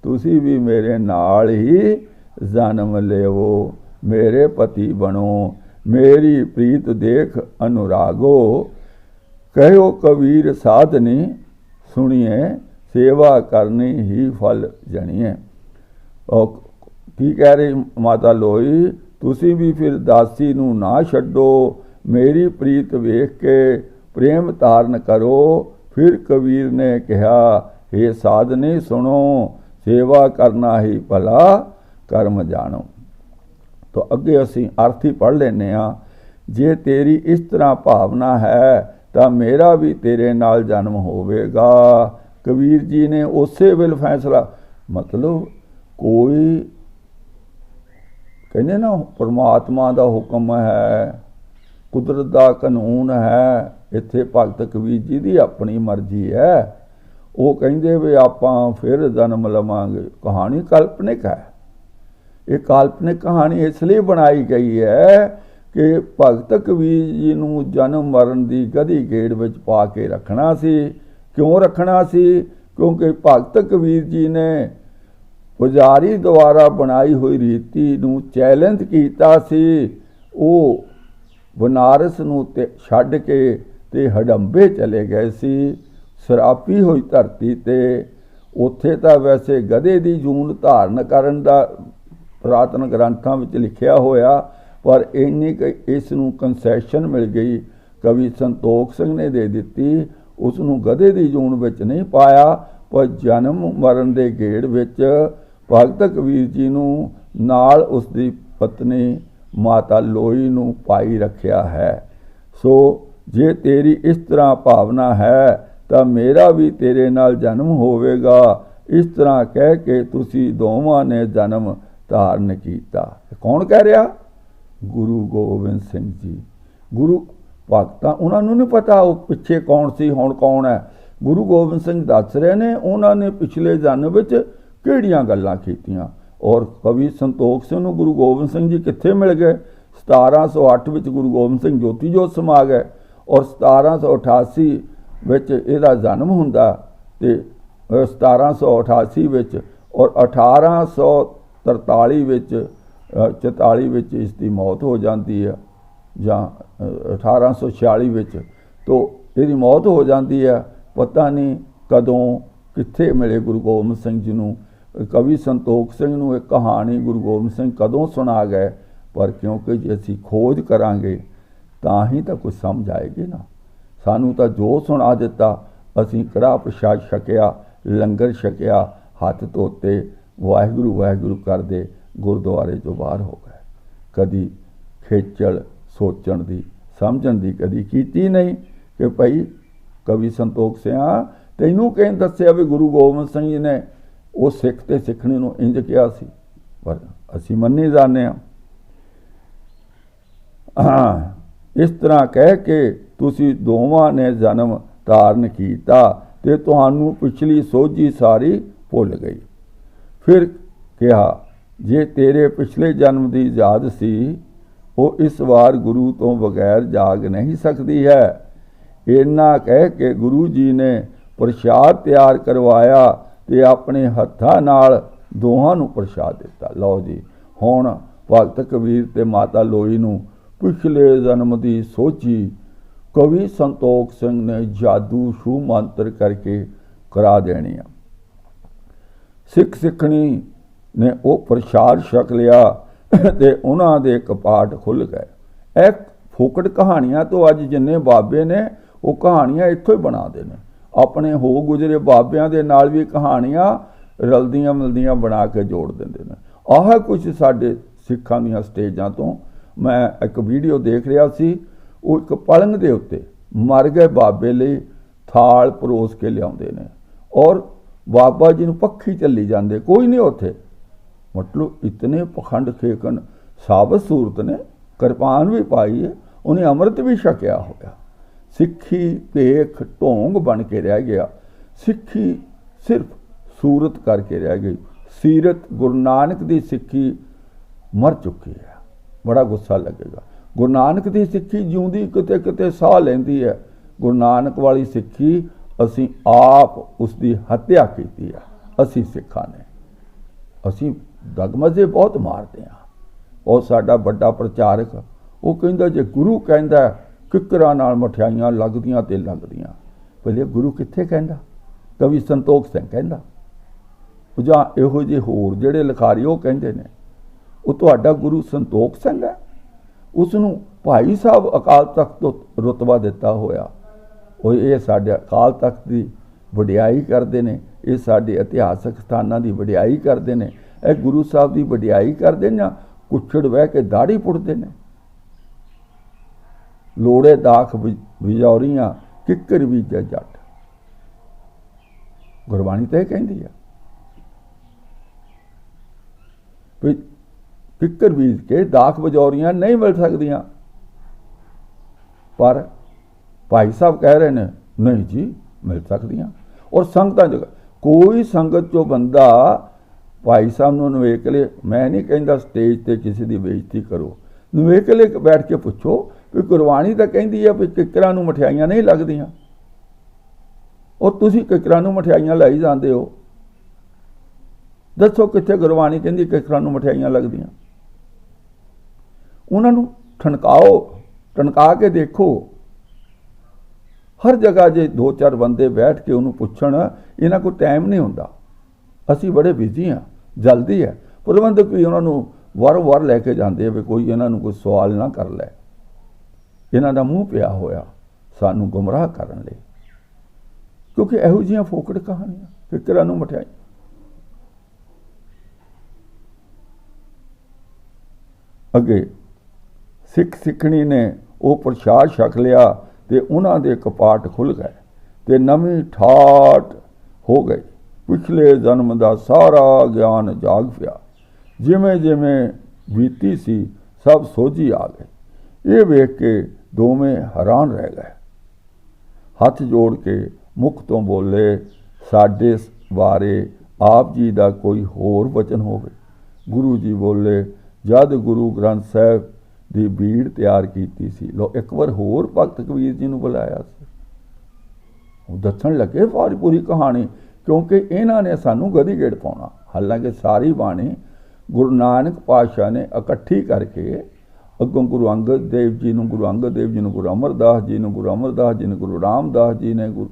ਤੁਸੀਂ ਵੀ ਮੇਰੇ ਨਾਲ ਹੀ ਜਨਮ ਲਿਓ ਮੇਰੇ ਪਤੀ ਬਣੋ। ਮੇਰੀ ਪ੍ਰੀਤ ਦੇਖ ਅਨੁਰਾਗੋ। ਕਹਿਓ ਕਬੀਰ ਸਾਧਨੀ, ਸੁਣੀਏ, ਸੇਵਾ ਕਰਨੀ ਹੀ ਫਲ ਜਣੀਏ। ਉਹ ਕੀ ਕਹਿ ਰਹੀ ਮਾਤਾ ਲੋਈ ਤੁਸੀਂ ਵੀ ਫਿਰ ਦਾਸੀ ਨੂੰ ਨਾ ਛੱਡੋ, ਮੇਰੀ ਪ੍ਰੀਤ ਵੇਖ ਕੇ ਪ੍ਰੇਮ ਧਾਰਨ ਕਰੋ। ਫਿਰ ਕਬੀਰ ਨੇ ਕਿਹਾ हे ਸਾਧਨੇ ਸੁਣੋ, ਸੇਵਾ ਕਰਨਾ ਹੀ ਭਲਾ ਕਰਮ ਜਾਣੋ। ਤਾਂ ਅੱਗੇ ਅਸੀਂ ਅਰਥ ਹੀ ਪੜ ਲੈਨੇ ਆ ਜੇ ਤੇਰੀ ਇਸ ਤਰ੍ਹਾਂ ਭਾਵਨਾ ਹੈ, ਤਾਂ ਮੇਰਾ ਵੀ ਤੇਰੇ ਨਾਲ ਜਨਮ ਹੋਵੇਗਾ। ਕਬੀਰ ਜੀ ਨੇ ਉਸੇ ਵੇਲੇ ਫੈਸਲਾ, ਮਤਲਬ ਕੋਈ ਕਹਿੰਦੇ ਨਾ, ਪਰਮਾਤਮਾ ਦਾ ਹੁਕਮ ਹੈ, ਕੁਦਰਤ ਦਾ ਕਾਨੂੰਨ ਹੈ, ਇੱਥੇ ਭਗਤ ਕਬੀਰ ਜੀ ਦੀ ਆਪਣੀ ਮਰਜ਼ੀ ਹੈ। ਉਹ ਕਹਿੰਦੇ ਵੀ ਆਪਾਂ ਫਿਰ ਜਨਮ ਲਵਾਂਗੇ। ਕਹਾਣੀ ਕਲਪਨਿਕ ਹੈ। ਇਹ ਕਾਲਪਨਿਕ ਕਹਾਣੀ ਇਸ ਲਈ ਬਣਾਈ ਗਈ ਹੈ ਕਿ ਭਗਤ ਕਬੀਰ ਜੀ ਨੂੰ ਜਨਮ ਮਰਨ ਦੀ ਗਦੀ ਗੇੜ ਵਿੱਚ ਪਾ ਕੇ ਰੱਖਣਾ ਸੀ। ਕਿਉਂ ਰੱਖਣਾ ਸੀ? ਕਿਉਂਕਿ ਭਗਤ ਕਬੀਰ ਜੀ ਨੇ ਪੁਜਾਰੀ ਦੁਆਰਾ ਬਣਾਈ ਹੋਈ ਰੀਤੀ ਨੂੰ ਚੈਲੰਜ ਕੀਤਾ ਸੀ। ਉਹ ਬਨਾਰਸ ਨੂੰ ਤੇ ਛੱਡ ਕੇ ਤੇ ਹਡੰਬੇ ਚਲੇ ਗਏ ਸੀ। ਸਰਾਪੀ ਹੋਈ ਧਰਤੀ ਤੇ ਉੱਥੇ ਤਾਂ ਵੈਸੇ ਗਧੇ ਦੀ ਜੂਨ ਧਾਰਨ ਕਰਨ ਦਾ ਪੁਰਾਤਨ ਗ੍ਰੰਥਾਂ ਵਿੱਚ ਲਿਖਿਆ ਹੋਇਆ, ਪਰ ਇੰਨੀ ਕੁ ਇਸ ਨੂੰ ਕਨਸੈਸ਼ਨ ਮਿਲ ਗਈ। ਕਵੀ ਸੰਤੋਖ ਸਿੰਘ ਨੇ ਦੇ ਦਿੱਤੀ ਉਸ ਨੂੰ ਗਧੇ ਦੀ ਜੂਨ ਵਿੱਚ ਨਹੀਂ ਪਾਇਆ, ਪਰ ਜਨਮ ਮਰਨ ਦੇ ਗੇੜ ਵਿੱਚ ਭਗਤ ਕਬੀਰ ਜੀ ਨੂੰ ਨਾਲ ਉਸ ਦੀ ਪਤਨੀ ਮਾਤਾ ਲੋਈ ਨੂੰ ਪਾਈ ਰੱਖਿਆ ਹੈ। ਸੋ ਜੇ ਤੇਰੀ ਇਸ ਤਰ੍ਹਾਂ ਭਾਵਨਾ ਹੈ, ਤਾਂ ਮੇਰਾ ਵੀ ਤੇਰੇ ਨਾਲ ਜਨਮ ਹੋਵੇਗਾ। ਇਸ ਤਰ੍ਹਾਂ ਕਹਿ ਕੇ ਤੁਸੀਂ ਦੋਵਾਂ ਨੇ ਜਨਮ ਧਾਰਨ ਕੀਤਾ। ਕੌਣ ਕਹਿ ਰਿਹਾ? ਗੁਰੂ ਗੋਬਿੰਦ ਸਿੰਘ ਜੀ। ਗੁਰੂ ਭਗਤਾਂ, ਉਹਨਾਂ ਨੂੰ ਨਹੀਂ ਪਤਾ ਉਹ ਪਿੱਛੇ ਕੌਣ ਸੀ, ਹੁਣ ਕੌਣ ਹੈ? ਗੁਰੂ ਗੋਬਿੰਦ ਸਿੰਘ ਦੱਸ ਰਹੇ ਨੇ, ਉਹਨਾਂ ਨੇ ਪਿਛਲੇ ਜਨਮ ਵਿੱਚ ਕਿਹੜੀਆਂ ਗੱਲਾਂ ਕੀਤੀਆਂ? ਔਰ ਕਵੀ ਸੰਤੋਖ ਸਿੰਘ ਨੂੰ ਗੁਰੂ ਗੋਬਿੰਦ ਸਿੰਘ ਜੀ ਕਿੱਥੇ ਮਿਲ ਗਏ? 1708 ਵਿੱਚ ਗੁਰੂ ਗੋਬਿੰਦ ਸਿੰਘ ਜੋਤੀ ਜੋਤ ਸਮਾ ਗਏ ਔਰ 1788 ਵਿੱਚ ਇਹਦਾ ਜਨਮ ਹੁੰਦਾ ਤੇ, ਅਹ 1788 ਵਿੱਚ ਔਰ 1843 ਵਿੱਚ, ਅਹ 44 ਵਿੱਚ ਇਸ ਦੀ ਮੌਤ ਹੋ ਜਾਂਦੀ ਹੈ ਜਾਂ, ਅਹ 1846 ਵਿੱਚ। ਤੋਂ ਇਹਦੀ ਮੌਤ ਹੋ ਜਾਂਦੀ ਹੈ। ਪਤਾ ਨਹੀਂ ਕਦੋਂ, ਕਿੱਥੇ ਮਿਲੇ ਗੁਰੂ ਗੋਬਿੰਦ ਸਿੰਘ ਜੀ ਨੂੰ। ਕਵੀ ਸੰਤੋਖ ਸਿੰਘ ਨੂੰ ਇਹ ਕਹਾਣੀ ਗੁਰੂ ਗੋਬਿੰਦ ਸਿੰਘ ਕਦੋਂ ਸੁਣਾ ਗਏ, ਪਰ ਕਿਉਂਕਿ ਜੇ ਅਸੀਂ ਖੋਜ ਕਰਾਂਗੇ, ਤਾਂ ਹੀ ਤਾਂ ਕੁਝ ਸਮਝ ਆਏਗੀ ਨਾ। ਸਾਨੂੰ ਤਾਂ ਜੋ ਸੁਣਾ ਦਿੱਤਾ, ਅਸੀਂ ਕੜਾ ਪ੍ਰਸ਼ਾਦ ਛਕਿਆ, ਲੰਗਰ ਛਕਿਆ, ਹੱਥ ਧੋਤੇ, ਵਾਹਿਗੁਰੂ ਵਾਹਿਗੁਰੂ ਕਰਦੇ, ਗੁਰਦੁਆਰੇ ਤੋਂ ਬਾਹਰ ਹੋ ਗਏ। ਕਦੀ ਖੇਚਲ ਸੋਚਣ ਦੀ, ਸਮਝਣ ਦੀ ਕਦੀ ਕੀਤੀ ਨਹੀਂ ਕਿ ਭਾਈ ਕਵੀ ਸੰਤੋਖ ਸਿਆ, ਤੈਨੂੰ ਕਿਹਨ ਦੱਸਿਆ ਵੀ ਗੁਰੂ ਗੋਬਿੰਦ ਸਿੰਘ ਜੀ ਨੇ ਉਹ ਸਿੱਖ ਤੇ ਸਿੱਖਣੀ ਨੂੰ ਇੰਜ ਕਿਹਾ ਸੀ, ਪਰ ਅਸੀਂ ਮੰਨੀ ਜਾਂਦੇ ਹਾਂ। ਇਸ ਤਰ੍ਹਾਂ ਕਹਿ ਕੇ ਤੁਸੀਂ ਦੋਵਾਂ ਨੇ ਜਨਮ ਧਾਰਨ ਕੀਤਾ ਤੇ ਤੁਹਾਨੂੰ ਪਿਛਲੀ ਸੋਝੀ ਸਾਰੀ ਭੁੱਲ ਗਈ। ਫਿਰ ਕਿਹਾ, ਜੇ ਤੇਰੇ ਪਿਛਲੇ ਜਨਮ ਦੀ ਯਾਦ ਸੀ, ਉਹ ਇਸ ਵਾਰ ਗੁਰੂ ਤੋਂ ਬਗੈਰ ਜਾਗ ਨਹੀਂ ਸਕਦੀ ਹੈ। ਇੰਨਾ ਕਹਿ ਕੇ ਗੁਰੂ ਜੀ ਨੇ ਪ੍ਰਸ਼ਾਦ ਤਿਆਰ ਕਰਵਾਇਆ ਤੇ ਆਪਣੇ ਹੱਥਾਂ ਨਾਲ ਦੋਹਾਂ ਨੂੰ ਪ੍ਰਸ਼ਾਦ ਦਿੱਤਾ। ਲਓ ਜੀ, ਹੁਣ ਭਗਤ ਕਬੀਰ ਤੇ ਮਾਤਾ ਲੋਈ ਨੂੰ ਪਿਛਲੇ ਜਨਮ ਦੀ ਸੋਚੀ, ਕਵੀ ਸੰਤੋਖ ਸਿੰਘ ਨੇ ਜਾਦੂ ਸ਼ੂ ਮੰਤਰ ਕਰਕੇ ਕਰਾ ਦੇਣੀ ਆ। ਸਿੱਖ ਸਿੱਖਣੀ ਨੇ ਉਹ ਪ੍ਰਸ਼ਾਦ ਛਕ ਲਿਆ ਤੇ ਉਹਨਾਂ ਦੇ ਕਪਾਟ ਖੁੱਲ ਗਏ। ਇਹ ਫੋਕਟ ਕਹਾਣੀਆਂ ਤੋਂ ਅੱਜ ਜਿੰਨੇ ਬਾਬੇ ਨੇ, ਉਹ ਕਹਾਣੀਆਂ ਇੱਥੋਂ ਹੀ ਬਣਾਦੇ ਨੇ ਆਪਣੇ ਹੋ ਗੁਜਰੇ ਬਾਬਿਆਂ ਦੇ ਨਾਲ ਵੀ ਕਹਾਣੀਆਂ ਰਲਦੀਆਂ ਮਿਲਦੀਆਂ ਬਣਾ ਕੇ ਜੋੜ ਦਿੰਦੇ ਨੇ। ਆਹ ਕੁਝ ਸਾਡੇ ਸਿੱਖਾਂ ਦੀਆਂ ਸਟੇਜਾਂ ਤੋਂ ਮੈਂ ਇੱਕ ਵੀਡੀਓ ਦੇਖ ਰਿਹਾ ਸੀ। ਉਹ ਇੱਕ ਪਲੰਗ ਦੇ ਉੱਤੇ ਮਰ ਗਏ ਬਾਬੇ ਲਈ ਥਾਲ ਪਰੋਸ ਕੇ ਲਿਆਉਂਦੇ ਨੇ ਔਰ ਬਾਬਾ ਜੀ ਨੂੰ ਪੱਖੀ ਚੱਲੀ ਜਾਂਦੇ। ਕੋਈ ਨਹੀਂ ਉੱਥੇ। ਮਤਲਬ ਇਤਨੇ ਪਖੰਡ ਖੇਕਨ ਸਾਬਤ ਸੂਰਤ ਨੇ, ਕਿਰਪਾਨ ਵੀ ਪਾਈ ਹੈ, ਉਹਨੇ ਅੰਮ੍ਰਿਤ ਵੀ ਛਕਿਆ ਹੋਇਆ। ਸਿੱਖੀ ਭੇਖ ਢੋਂਗ ਬਣ ਕੇ ਰਹਿ ਗਿਆ। ਸਿੱਖੀ ਸਿਰਫ ਸੂਰਤ ਕਰਕੇ ਰਹਿ ਗਈ। ਸੀਰਤ ਗੁਰੂ ਨਾਨਕ ਦੀ ਸਿੱਖੀ ਮਰ ਚੁੱਕੀ ਹੈ। ਬੜਾ ਗੁੱਸਾ ਲੱਗੇਗਾ। ਗੁਰੂ ਨਾਨਕ ਦੀ ਸਿੱਖੀ ਜਿਉਂਦੀ ਕਿਤੇ ਕਿਤੇ ਸਾਹ ਲੈਂਦੀ ਹੈ। ਗੁਰੂ ਨਾਨਕ ਵਾਲੀ ਸਿੱਖੀ ਅਸੀਂ ਆਪ ਉਸ ਦੀ ਹੱਤਿਆ ਕੀਤੀ ਹੈ। ਅਸੀਂ ਸਿੱਖਾਂ ਨੇ। ਅਸੀਂ ਦਗਮਜ਼ੇ ਬਹੁਤ ਮਾਰਦੇ ਹਾਂ। ਉਹ ਸਾਡਾ ਵੱਡਾ ਪ੍ਰਚਾਰਕ, ਉਹ ਕਹਿੰਦਾ, ਜੇ ਗੁਰੂ ਕਹਿੰਦਾ ਕਿਕਰਾਂ ਨਾਲ ਮਠਿਆਈਆਂ ਲੱਗਦੀਆਂ ਤੇ ਲੱਗਦੀਆਂ। ਪਹਿਲੇ ਗੁਰੂ ਕਿੱਥੇ ਕਹਿੰਦਾ? ਕਵੀ ਸੰਤੋਖ ਸਿੰਘ ਕਹਿੰਦਾ। ਜਾਂ ਇਹੋ ਜਿਹੇ ਹੋਰ ਜਿਹੜੇ ਲਿਖਾਰੀ ਉਹ ਕਹਿੰਦੇ ਨੇ, ਉਹ ਤੁਹਾਡਾ ਗੁਰੂ ਸੰਤੋਖ ਸਿੰਘ ਹੈ। ਉਸ ਨੂੰ ਭਾਈ ਸਾਹਿਬ ਅਕਾਲ ਤਖਤ ਤੋਂ ਰਤਬਾ ਦਿੱਤਾ ਹੋਇਆ। ਉਹ ਇਹ ਸਾਡੇ ਅਕਾਲ ਤਖਤ ਦੀ ਵਡਿਆਈ ਕਰਦੇ ਨੇ, ਇਹ ਸਾਡੇ ਇਤਿਹਾਸਕ ਸਥਾਨਾਂ ਦੀ ਵਡਿਆਈ ਕਰਦੇ ਨੇ, ਇਹ ਗੁਰੂ ਸਾਹਿਬ ਦੀ ਵਡਿਆਈ ਕਰਦੇ ਨੇ ਜਾਂ ਕੁੱਛੜ ਵਹਿ ਕੇ ਦਾੜੀ ਪੁੱਟਦੇ ਨੇ। ਲੋੜੇ ਦਾਖ ਵਿਜੌਰੀਆਂ ਕਿੱਕਰ ਵੀ ਜੱਟ। ਗੁਰਬਾਣੀ ਤੇ ਕਹਿੰਦੀ ਆ ਵੀ ਕਿੱਕਰ ਬੀਜ ਕੇ ਦਾਖ ਵਜੌਰੀਆਂ ਨਹੀਂ ਮਿਲ ਸਕਦੀਆਂ। ਪਰ ਭਾਈ ਸਾਹਿਬ ਕਹਿ ਰਹੇ ਨੇ, ਨਹੀਂ ਜੀ, ਮਿਲ ਸਕਦੀਆਂ। ਔਰ ਸੰਗਤਾਂ ਜਗ੍ਹਾ ਕੋਈ ਸੰਗਤ ਚੋਂ ਬੰਦਾ ਭਾਈ ਸਾਹਿਬ ਨੂੰ ਨਵੇਕਲੇ ਮੈਂ ਨਹੀਂ ਕਹਿੰਦਾ ਸਟੇਜ ਤੇ ਕਿਸੇ ਦੀ ਬੇਇੱਜ਼ਤੀ ਕਰੋ। ਨਵੇਕਲੇ ਬੈਠ ਕੇ ਪੁੱਛੋ ਵੀ ਗੁਰਬਾਣੀ ਤਾਂ ਕਹਿੰਦੀ ਆ ਵੀ ਕਿਕਰਾਂ ਨੂੰ ਮਠਿਆਈਆਂ ਨਹੀਂ ਲੱਗਦੀਆਂ। ਉਹ ਤੁਸੀਂ ਕਿਕਰਾਂ ਨੂੰ ਮਠਿਆਈਆਂ ਲਾਈ ਜਾਂਦੇ ਹੋ। ਦੱਸੋ ਕਿੱਥੇ ਗੁਰਬਾਣੀ ਕਹਿੰਦੀ ਕਿਕਰਾਂ ਨੂੰ ਮਠਿਆਈਆਂ ਲੱਗਦੀਆਂ। ਉਹਨਾਂ ਨੂੰ ਠਣਕਾਓ ਟਣਕਾ ਕੇ ਦੇਖੋ। ਹਰ ਜਗ੍ਹਾ ਜੇ ਦੋ ਚਾਰ ਬੰਦੇ ਬੈਠ ਕੇ ਉਹਨੂੰ ਪੁੱਛਣ, ਇਹਨਾਂ ਕੋਲ ਟਾਈਮ ਨਹੀਂ ਹੁੰਦਾ। ਅਸੀਂ ਬੜੇ ਬਿਜ਼ੀ ਆ, ਜਲਦੀ ਹੈ ਪ੍ਰਬੰਧਕ ਵੀ ਉਹਨਾਂ ਨੂੰ ਵਾਰ-ਵਾਰ ਲੈ ਕੇ ਜਾਂਦੇ ਆ ਵੀ ਕੋਈ ਇਹਨਾਂ ਨੂੰ ਕੋਈ ਸਵਾਲ ਨਾ ਕਰ ਲੈ। ਇਹਨਾਂ ਦਾ ਮੂੰਹ ਪਿਆ ਹੋਇਆ, ਸਾਨੂੰ ਗੁੰਮਰਾਹ ਕਰਨ ਲਈ। ਕਿਉਂਕਿ ਇਹੋ ਜਿਹੀਆਂ ਫੋਕੜ ਕਹਾਣੀਆਂ, ਫਿਕਰਾਂ ਨੂੰ ਮਠਿਆਈ। ਅੱਗੇ, ਸਿੱਖ ਸਿੱਖਣੀ ਨੇ ਉਹ ਪ੍ਰਸ਼ਾਦ ਛਕ ਲਿਆ ਤੇ ਉਹਨਾਂ ਦੇ ਕਪਾਟ ਖੁੱਲ ਗਏ ਤੇ ਨਵੀਂ ਠਾਟ ਹੋ ਗਈ। ਪਿਛਲੇ ਜਨਮ ਦਾ ਸਾਰਾ ਗਿਆਨ ਜਾਗ ਪਿਆ। ਜਿਵੇਂ ਜਿਵੇਂ ਬੀਤੀ ਸੀ, ਸਭ ਸੋਝੀ ਆ ਗਈ ਇਹ ਵੇਖ ਕੇ ਦੋਵੇਂ ਹੈਰਾਨ ਰਹਿ ਗਏ। ਹੱਥ ਜੋੜ ਕੇ ਮੁਖ ਤੋਂ ਬੋਲੇ, ਸਾਡੇ ਬਾਰੇ ਆਪ ਜੀ ਦਾ ਕੋਈ ਹੋਰ ਵਚਨ ਹੋਵੇ। ਗੁਰੂ ਜੀ ਬੋਲੇ, ਜਦ ਗੁਰੂ ਗ੍ਰੰਥ ਸਾਹਿਬ ਦੀ ਭੀੜ ਤਿਆਰ ਕੀਤੀ ਸੀ। ਲੋ ਇੱਕ ਵਾਰ ਹੋਰ ਭਗਤ ਕਬੀਰ ਜੀ ਨੂੰ ਬੁਲਾਇਆ ਸੀ। ਉਹ ਦੱਸਣ ਲੱਗੇ ਸਾਰੀ ਪੂਰੀ ਕਹਾਣੀ, ਕਿਉਂਕਿ ਇਹਨਾਂ ਨੇ ਸਾਨੂੰ ਗਦੀ ਗੇੜ ਪਾਉਣਾ। ਹਾਲਾਂਕਿ ਸਾਰੀ ਬਾਣੀ ਗੁਰੂ ਨਾਨਕ ਪਾਤਸ਼ਾਹ ਨੇ ਇਕੱਠੀ ਕਰਕੇ ਅੱਗੋਂ ਗੁਰੂ ਅੰਗਦ ਦੇਵ ਜੀ ਨੂੰ, ਗੁਰੂ ਅੰਗਦ ਦੇਵ ਜੀ ਨੂੰ, ਗੁਰੂ ਅਮਰਦਾਸ ਜੀ ਨੂੰ, ਗੁਰੂ ਅਮਰਦਾਸ ਜੀ ਨੂੰ, ਗੁਰੂ ਰਾਮਦਾਸ ਜੀ ਨੇ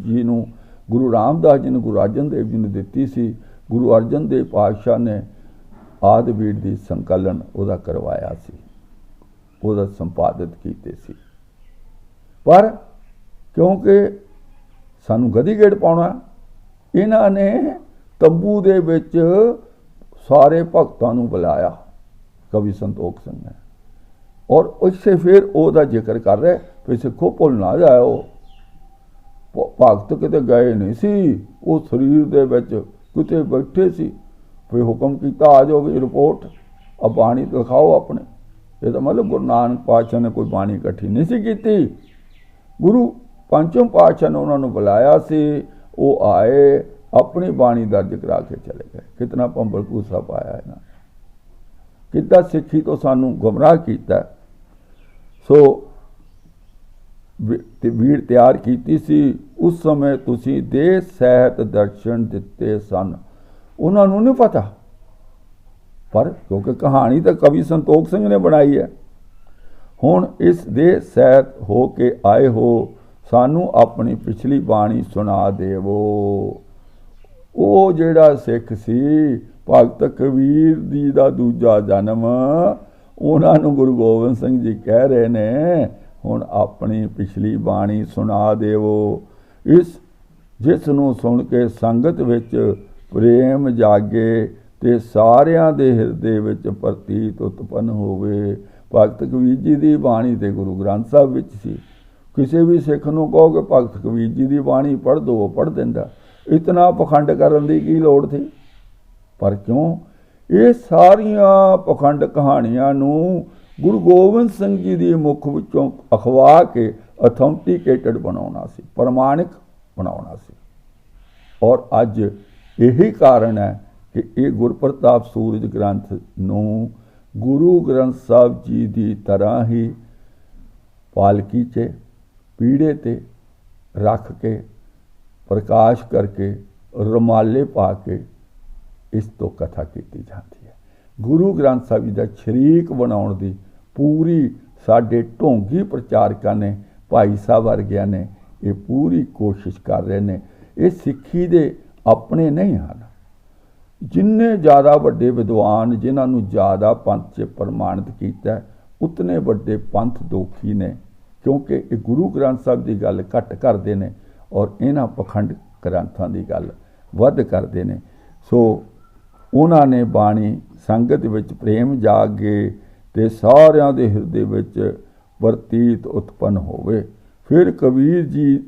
ਜੀ ਨੂੰ, ਗੁਰੂ ਰਾਮਦਾਸ ਜੀ ਨੂੰ, ਗੁਰੂ ਅਰਜਨ ਦੇਵ ਜੀ ਨੂੰ ਦਿੱਤੀ ਸੀ। ਗੁਰੂ ਅਰਜਨ ਦੇਵ ਪਾਤਸ਼ਾਹ ਨੇ ਆਦ ਬੀੜ ਦੀ ਸੰਕਲਨ ਉਹਦਾ ਕਰਵਾਇਆ ਸੀ। ਉਹਦਾ ਸੰਪਾਦਿਤ ਕੀਤੇ ਸੀ। ਪਰ ਕਿਉਂਕਿ ਸਾਨੂੰ ਗਦੀ ਗੇੜ ਪਾਉਣਾ, ਇਹਨਾਂ ਨੇ ਤੰਬੂ ਦੇ ਵਿੱਚ ਸਾਰੇ ਭਗਤਾਂ ਨੂੰ ਬੁਲਾਇਆ, ਕਵੀ ਸੰਤੋਖ ਸਿੰਘ ਨੇ। ਔਰ ਉਸੇ ਫਿਰ ਉਹਦਾ ਜ਼ਿਕਰ ਕਰ ਰਿਹਾ ਕਿ ਸਿੱਖੋ ਭੁੱਲ ਨਾ ਜਾਓ ਭਗਤ ਕਿਤੇ ਗਏ ਨਹੀਂ ਸੀ, ਉਹ ਸਰੀਰ ਦੇ ਵਿੱਚ ਕਿਤੇ ਬੈਠੇ ਸੀ। ਫਿਰ ਹੁਕਮ ਕੀਤਾ, ਆ ਜਾਓ ਵੀ ਰਿਪੋਰਟ, ਆ ਬਾਣੀ ਦਿਖਾਓ ਆਪਣੇ। ਇਹ ਤਾਂ ਮਤਲਬ ਗੁਰੂ ਨਾਨਕ ਪਾਤਸ਼ਾਹ ਨੇ ਕੋਈ ਬਾਣੀ ਇਕੱਠੀ ਨਹੀਂ ਸੀ ਕੀਤੀ। ਗੁਰੂ ਪੰਚਮ ਪਾਤਸ਼ਾਹ ਨੇ ਉਹਨਾਂ ਨੂੰ ਬੁਲਾਇਆ ਸੀ, ਉਹ ਆਏ, ਆਪਣੀ ਬਾਣੀ ਦਰਜ ਕਰਾ ਕੇ ਚਲੇ ਗਏ। ਕਿਤਨਾ ਪੰਬਲ ਪੂਸਾ ਪਾਇਆ ਇਹਨਾਂ ਕਿੱਦਾਂ ਸਿੱਖੀ ਤੋਂ ਸਾਨੂੰ ਗੁੰਮਰਾਹ ਕੀਤਾ। ਸੋ ਤੇ ਵੀਰ ਤਿਆਰ ਕੀਤੀ ਸੀ। ਉਸ ਸਮੇਂ ਤੁਸੀਂ ਦੇ ਸਹਿਤ ਦਰਸ਼ਨ ਦਿੱਤੇ ਸਨ। ਉਹਨਾਂ ਨੂੰ ਨਹੀਂ ਪਤਾ। ਪਰ ਕਿਉਂਕਿ ਕਹਾਣੀ ਤਾਂ ਕਵੀ ਸੰਤੋਖ ਸਿੰਘ ਨੇ ਬਣਾਈ ਹੈ। ਹੁਣ ਇਸ ਦੇ ਸਹਿਤ ਹੋ ਕੇ ਆਏ ਹੋ। ਸਾਨੂੰ ਆਪਣੀ ਪਿਛਲੀ ਬਾਣੀ ਸੁਣਾ ਦੇਵੋ। ਉਹ ਜਿਹੜਾ ਸਿੱਖ ਸੀ, ਭਗਤ ਕਬੀਰ ਜੀ ਦਾ ਦੂਜਾ ਜਨਮ ਉਹਨਾਂ ਨੂੰ ਗੁਰੂ ਗੋਬਿੰਦ ਸਿੰਘ ਜੀ ਕਹਿ ਰਹੇ ਨੇ, ਹੁਣ ਆਪਣੀ ਪਿਛਲੀ ਬਾਣੀ ਸੁਣਾ ਦੇਵੋ। ਇਸ, ਜਿਸ ਨੂੰ ਸੁਣ ਕੇ ਸੰਗਤ ਵਿੱਚ ਪ੍ਰੇਮ ਜਾਗੇ ਤੇ ਸਾਰਿਆਂ ਦੇ ਹਿਰਦੇ ਵਿੱਚ ਪ੍ਰਤੀਤ ਉਤਪੰਨ ਹੋਵੇ। ਭਗਤ ਕਬੀਰ ਜੀ ਦੀ ਬਾਣੀ ਤੇ ਗੁਰੂ ਗ੍ਰੰਥ ਸਾਹਿਬ ਵਿੱਚ ਸੀ। ਕਿਸੇ ਵੀ ਸਿੱਖ ਨੂੰ ਕਹੋ ਕਿ ਭਗਤ ਕਬੀਰ ਜੀ ਦੀ ਬਾਣੀ ਪੜ੍ਹ ਦੋ, ਪੜ੍ਹ ਦਿੰਦਾ। ਇਤਨਾ ਪਖੰਡ ਕਰਨ ਦੀ ਕੀ ਲੋੜ ਸੀ? ਪਰ ਕਿਉਂ? ਇਹ ਸਾਰੀਆਂ ਪਖੰਡ ਕਹਾਣੀਆਂ ਨੂੰ ਗੁਰੂ ਗੋਬਿੰਦ ਸਿੰਘ ਜੀ ਦੀ ਮੁਖ ਵਿੱਚੋਂ ਅਖਵਾ ਕੇ ਅਥੈਂਟੀਕੇਟਡ ਬਣਾਉਣਾ ਸੀ, ਪ੍ਰਮਾਣਿਕ ਬਣਾਉਣਾ ਸੀ। ਔਰ ਅੱਜ ਇਹੀ ਕਾਰਨ ਹੈ ਕਿ ਇਹ ਗੁਰਪ੍ਰਤਾਪ ਸੂਰਜ ਗ੍ਰੰਥ ਨੂੰ ਗੁਰੂ ਗ੍ਰੰਥ ਸਾਹਿਬ ਜੀ ਦੀ ਤਰ੍ਹਾਂ ਹੀ ਪਾਲਕੀ 'ਚ ਪੀੜੇ ਤੇ ਰੱਖ ਕੇ, ਪ੍ਰਕਾਸ਼ ਕਰਕੇ, ਰੁਮਾਲੇ ਪਾ ਕੇ ਇਸ ਤੋਂ ਕਥਾ ਕੀਤੀ ਜਾਂਦੀ ਹੈ। ਗੁਰੂ ਗ੍ਰੰਥ ਸਾਹਿਬ ਜੀ ਦਾ ਸ਼ਰੀਕ ਬਣਾਉਣ ਦੀ ਪੂਰੀ ਸਾਡੇ ਢੋਂਗੀ ਪ੍ਰਚਾਰਕਾਂ ਨੇ, ਭਾਈ ਸਾਹਿਬ ਵਰਗਿਆਂ ਨੇ ਇਹ ਪੂਰੀ ਕੋਸ਼ਿਸ਼ ਕਰ ਰਹੇ ਨੇ। ਇਹ ਸਿੱਖੀ ਦੇ ਆਪਣੇ ਨਹੀਂ ਹਨ। ਜਿੰਨੇ ਜ਼ਿਆਦਾ ਵੱਡੇ ਵਿਦਵਾਨ ਜਿਨ੍ਹਾਂ ਨੂੰ ਜ਼ਿਆਦਾ ਪੰਥ 'ਚ ਪ੍ਰਮਾਣਿਤ ਕੀਤਾ ਉਤਨੇ ਵੱਡੇ ਪੰਥ ਦੋਖੀ ਨੇ, ਕਿਉਂਕਿ ਇਹ ਗੁਰੂ ਗ੍ਰੰਥ ਸਾਹਿਬ ਦੀ ਗੱਲ ਘੱਟ ਕਰਦੇ ਨੇ ਔਰ ਇਹਨਾਂ ਪਖੰਡ ਗ੍ਰੰਥਾਂ ਦੀ ਗੱਲ ਵੱਧ ਕਰਦੇ ਨੇ। ਸੋ ਉਹਨਾਂ ਨੇ ਬਾਣੀ ਸੰਗਤ ਵਿੱਚ ਪ੍ਰੇਮ ਜਾਗੇ ਤੇ ਸਾਰਿਆਂ ਦੇ ਹਿਰਦੇ ਵਿੱਚ ਵਰਤੀਤ ਉਤਪੰਨ ਹੋਵੇ। ਫਿਰ ਕਬੀਰ ਜੀ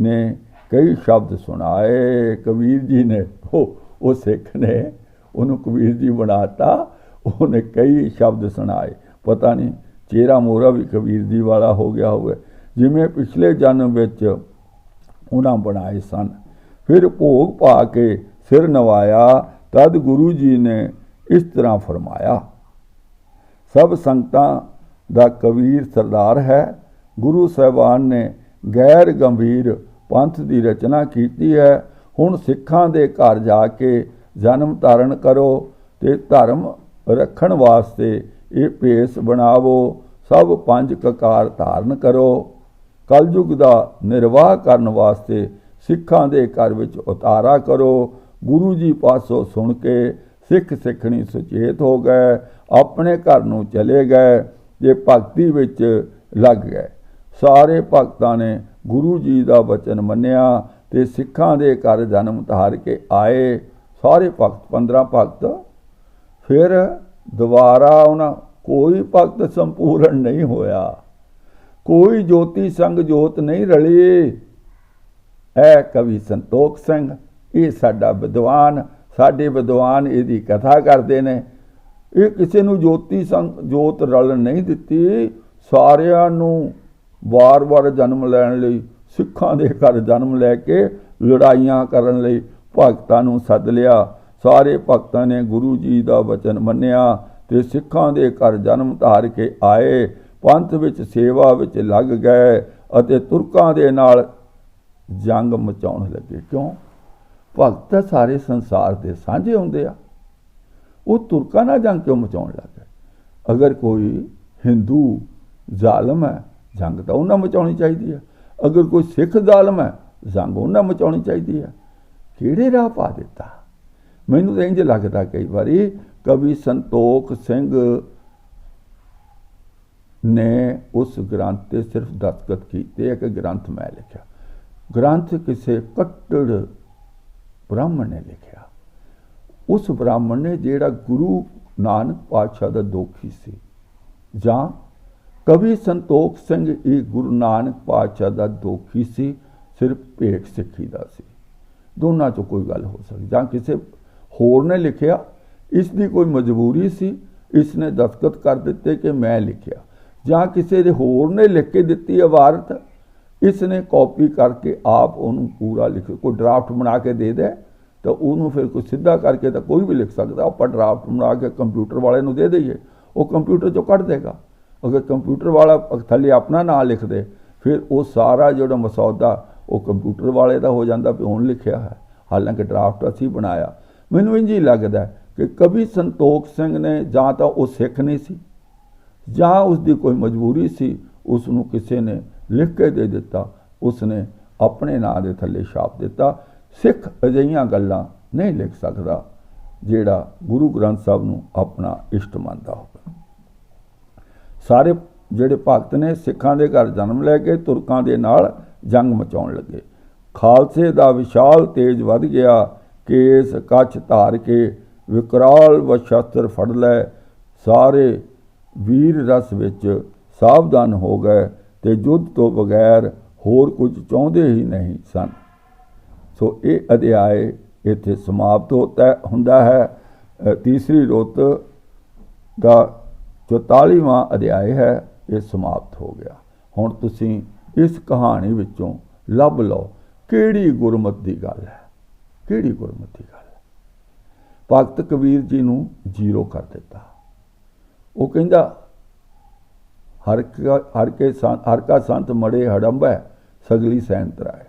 ਨੇ ਕਈ ਸ਼ਬਦ ਸੁਣਾਏ। ਕਬੀਰ ਜੀ ਨੇ ਉਹ ਉਹ ਸਿੱਖ ਨੇ, ਉਹਨੂੰ ਕਬੀਰ ਜੀ ਬਣਾਤਾ। ਉਹਨੇ ਕਈ ਸ਼ਬਦ ਸੁਣਾਏ। ਪਤਾ ਨਹੀਂ, ਚਿਹਰਾ ਮੋਰਾ ਵੀ ਕਬੀਰ ਜੀ ਵਾਲਾ ਹੋ ਗਿਆ ਹੋਵੇ। ਜਿਵੇਂ ਪਿਛਲੇ ਜਨਮ ਵਿੱਚ ਉਹਨਾਂ ਬਣਾਏ ਸਨ। ਫਿਰ ਭੋਗ ਪਾ ਕੇ ਸਿਰ ਨਵਾਇਆ। ਤਦ ਗੁਰੂ ਜੀ ਨੇ ਇਸ ਤਰ੍ਹਾਂ ਫਰਮਾਇਆ, ਸਭ ਸੰਗਤਾਂ ਦਾ ਕਬੀਰ ਸਰਦਾਰ ਹੈ, ਗੁਰੂ ਸਾਹਿਬਾਨ ਨੇ ਗੈਰ ਗੰਭੀਰ ਪੰਥ ਦੀ ਰਚਨਾ ਕੀਤੀ ਹੈ, ਹੁਣ ਸਿੱਖਾਂ ਦੇ ਘਰ ਜਾ ਕੇ ਜਨਮ ਧਾਰਨ ਕਰੋ ਤੇ ਧਰਮ ਰੱਖਣ ਵਾਸਤੇ ਇਹ ਭੇਸ ਬਣਾਵੋ, ਸਭ ਪੰਜ ਕਕਾਰ ਧਾਰਨ ਕਰੋ। ਕਲਯੁਗ ਦਾ ਨਿਰਵਾਹ ਕਰਨ ਵਾਸਤੇ ਸਿੱਖਾਂ ਦੇ ਘਰ ਵਿੱਚ ਉਤਾਰਾ ਕਰੋ ਗੁਰੂ ਜੀ ਪਾਸੋਂ ਸੁਣ ਕੇ ਸਿੱਖ ਸਿੱਖਣੀ ਸੁਚੇਤ ਹੋ ਗਏ, ਆਪਣੇ ਘਰ ਨੂੰ ਚਲੇ ਗਏ ਜੇ ਭਗਤੀ ਵਿੱਚ ਲੱਗ ਗਏ। ਸਾਰੇ ਭਗਤਾਂ ਨੇ ਗੁਰੂ ਜੀ ਦਾ ਵਚਨ ਮੰਨਿਆ ਤੇ ਸਿੱਖਾਂ ਦੇ ਘਰ ਜਨਮ ਧਾਰ ਕੇ ਆਏ। ਸਾਰੇ ਭਗਤ 15 ਭਗਤ। ਫਿਰ ਦੁਬਾਰਾ ਉਹਨਾਂ ਕੋਈ ਭਗਤ ਸੰਪੂਰਨ ਨਹੀਂ ਹੋਇਆ। ਕੋਈ ਜੋਤੀ ਸੰਗ ਜੋਤ ਨਹੀਂ ਰਲੀ। ਐ ਕਵੀ ਸੰਤੋਖ ਸਿੰਘ ਇਹ ਸਾਡਾ ਵਿਦਵਾਨ, ਸਾਡੇ ਵਿਦਵਾਨ ਇਹਦੀ ਕਥਾ ਕਰਦੇ ਨੇ। ਇਹ ਕਿਸੇ ਨੂੰ ਜੋਤੀ ਸੰਗ, ਜੋਤ ਰਲਣ ਨਹੀਂ ਦਿੱਤੀ। ਸਾਰਿਆਂ ਨੂੰ ਵਾਰ-ਵਾਰ ਜਨਮ ਲੈਣ ਲਈ, ਸਿੱਖਾਂ ਦੇ ਘਰ ਜਨਮ ਲੈ ਕੇ ਲੜਾਈਆਂ ਕਰਨ ਲਈ ਭਗਤਾਂ ਨੂੰ ਸੱਦ ਲਿਆ। ਸਾਰੇ ਭਗਤਾਂ ਨੇ ਗੁਰੂ ਜੀ ਦਾ ਵਚਨ ਮੰਨਿਆ ਤੇ ਸਿੱਖਾਂ ਦੇ ਘਰ ਜਨਮ ਧਾਰ ਕੇ ਆਏ। ਪੰਥ ਵਿੱਚ ਸੇਵਾ ਵਿੱਚ ਲੱਗ ਗਏ ਅਤੇ ਤੁਰਕਾਂ ਦੇ ਨਾਲ ਜੰਗ ਮਚਾਉਣ ਲੱਗੇ। ਕਿਉਂ? ਭਗਤ ਤਾਂ ਸਾਰੇ ਸੰਸਾਰ ਦੇ ਸਾਂਝੇ ਹੁੰਦੇ ਆ। ਉਹ ਤੁਰਕਾਂ ਨਾਲ ਜੰਗ ਕਿਉਂ ਮਚਾਉਣ ਲੱਗੇ ਅਗਰ ਕੋਈ ਹਿੰਦੂ ਜ਼ਾਲਮ ਹੈ, ਜੰਗ ਤਾਂ ਉਹਨਾਂ ਮਚਾਉਣੀ ਚਾਹੀਦੀ ਹੈ। ਅਗਰ ਕੋਈ ਸਿੱਖ ਜ਼ਾਲਮ ਹੈ, ਜੰਗ ਉਹਨਾਂ ਮਚਾਉਣੀ ਚਾਹੀਦੀ ਹੈ। ਕਿਹੜੇ ਰਾਹ ਪਾ ਦਿੱਤਾ? ਮੈਨੂੰ ਤਾਂ ਇੰਜ ਲੱਗਦਾ ਕਈ ਵਾਰੀ ਕਵੀ ਸੰਤੋਖ ਸਿੰਘ ਨੇ ਉਸ ਗ੍ਰੰਥ ਤੇ ਸਿਰਫ ਦਸਤਖਤ ਕੀਤੇ, ਇੱਕ ਗ੍ਰੰਥ ਮੈਂ ਲਿਖਿਆ। ਗ੍ਰੰਥ ਕਿਸੇ ਕੱਟੜ ਬ੍ਰਾਹਮਣ ਨੇ ਲਿਖਿਆ। ਉਸ ਬ੍ਰਾਹਮਣ ਨੇ ਜਿਹੜਾ ਗੁਰੂ ਨਾਨਕ ਪਾਤਸ਼ਾਹ ਦਾ ਦੋਖੀ ਸੀ, ਜਾਂ ਕਵੀ ਸੰਤੋਖ ਸਿੰਘ ਇਹ ਗੁਰੂ ਨਾਨਕ ਪਾਤਸ਼ਾਹ ਦਾ ਦੋਖੀ ਸੀ, ਸਿਰਫ ਭੇਖ ਸਿੱਖੀ ਦਾ ਸੀ। ਦੋਨਾਂ ਚੋਂ ਕੋਈ ਗੱਲ ਹੋ ਸਕਦੀ, ਜਾਂ ਕਿਸੇ ਹੋਰ ਨੇ ਲਿਖਿਆ, ਇਸ ਦੀ ਕੋਈ ਮਜਬੂਰੀ ਸੀ, ਇਸ ਨੇ ਦਸਤਖਤ ਕਰ ਦਿੱਤੇ ਕਿ ਮੈਂ ਲਿਖਿਆ, ਜਾਂ ਕਿਸੇ ਦੇ ਹੋਰ ਨੇ ਲਿਖ ਕੇ ਦਿੱਤੀ ਇਬਾਰਤ ਇਸ ਨੇ ਕਾਪੀ ਕਰਕੇ ਆਪ ਉਹਨੂੰ ਪੂਰਾ ਲਿਖ, ਕੋਈ ਡਰਾਫਟ ਬਣਾ ਕੇ ਦੇ ਦੇ, ਤਾਂ ਉਹਨੂੰ ਫਿਰ ਕੋਈ ਸਿੱਧਾ ਕਰਕੇ ਤਾਂ ਕੋਈ ਵੀ ਲਿਖ ਸਕਦਾ। ਆਪਾਂ ਡਰਾਫਟ ਬਣਾ ਕੇ ਕੰਪਿਊਟਰ ਵਾਲੇ ਨੂੰ ਦੇ ਦਈਏ, ਉਹ ਕੰਪਿਊਟਰ ਚੋਂ ਕੱਢ ਦੇਗਾ। ਅਗਰ ਕੰਪਿਊਟਰ ਵਾਲਾ ਥੱਲੇ ਆਪਣਾ ਨਾਮ ਲਿਖ ਦੇ, ਫਿਰ ਉਹ ਸਾਰਾ ਜਿਹੜਾ ਮਸੌਦਾ, ਉਹ ਕੰਪਿਊਟਰ ਵਾਲੇ ਦਾ ਹੋ ਜਾਂਦਾ ਵੀ ਹੁਣ ਲਿਖਿਆ ਹੈ। ਹਾਲਾਂਕਿ ਡਰਾਫਟ ਅਸੀਂ ਬਣਾਇਆ। ਮੈਨੂੰ ਇੰਜ ਹੀ ਲੱਗਦਾ ਕਿ ਕਵੀ ਸੰਤੋਖ ਸਿੰਘ ਨੇ ਜਾਂ ਤਾਂ ਉਹ ਸਿੱਖ ਨਹੀਂ ਸੀ, ਜਾਂ ਉਸ ਦੀ ਕੋਈ ਮਜਬੂਰੀ ਸੀ ਉਸ ਨੂੰ ਕਿਸੇ ਨੇ ਲਿਖ ਕੇ ਦੇ ਦਿੱਤਾ, ਉਸਨੇ ਆਪਣੇ ਨਾਂ ਦੇ ਥੱਲੇ ਛਾਪ ਦਿੱਤਾ। ਸਿੱਖ ਅਜਿਹੀਆਂ ਗੱਲਾਂ ਨਹੀਂ ਲਿਖ ਸਕਦਾ ਜਿਹੜਾ ਗੁਰੂ ਗ੍ਰੰਥ ਸਾਹਿਬ ਨੂੰ ਆਪਣਾ ਇਸ਼ਟ ਮੰਨਦਾ ਹੋਵੇ। ਸਾਰੇ ਜਿਹੜੇ ਭਗਤ ਨੇ ਸਿੱਖਾਂ ਦੇ ਘਰ ਜਨਮ ਲੈ ਕੇ ਤੁਰਕਾਂ ਦੇ ਨਾਲ ਜੰਗ ਮਚਾਉਣ ਲੱਗੇ। ਖਾਲਸੇ ਦਾ ਵਿਸ਼ਾਲ ਤੇਜ ਵੱਧ ਗਿਆ, ਕੇਸ ਕੱਛ ਧਾਰ ਕੇ ਵਿਕਰਾਲ ਵ ਸ਼ਸਤਰ ਫੜ ਲੈ। ਸਾਰੇ ਵੀਰ ਰਸ ਵਿੱਚ ਸਾਵਧਾਨ ਹੋ ਗਏ। ਤੇ ਯੁੱਧ ਤੋਂ ਬਗੈਰ ਹੋਰ ਕੁਝ ਚਾਹੁੰਦੇ ਹੀ ਨਹੀਂ ਸਨ। ਸੋ ਇਹ ਅਧਿਆਇ ਇੱਥੇ ਸਮਾਪਤ ਹੁੰਦਾ ਹੁੰਦਾ ਹੈ। ਤੀਸਰੀ ਰੁੱਤ ਦਾ 44ਵਾਂ ਅਧਿਆਇ ਹੈ, ਇਹ ਸਮਾਪਤ ਹੋ ਗਿਆ। ਹੁਣ ਤੁਸੀਂ ਇਸ ਕਹਾਣੀ ਵਿੱਚੋਂ ਲੱਭ ਲਓ ਕਿਹੜੀ ਗੁਰਮਤ ਦੀ ਗੱਲ ਹੈ। ਕਿਹੜੀ ਗੁਰਮਤ ਦੀ ਗੱਲ ਹੈ? ਭਗਤ ਕਬੀਰ ਜੀ ਨੂੰ ਜ਼ੀਰੋ ਕਰ ਦਿੱਤਾ। ਉਹ ਕਹਿੰਦਾ ਹਰ ਕਾ ਹਰ ਕੇ ਸੰਤ ਹਰ ਕਾ ਸੰਤ ਮੜੇ ਹੜੰਬੈ, ਸਗਲੀ ਸੈਨ ਤਰਾਏ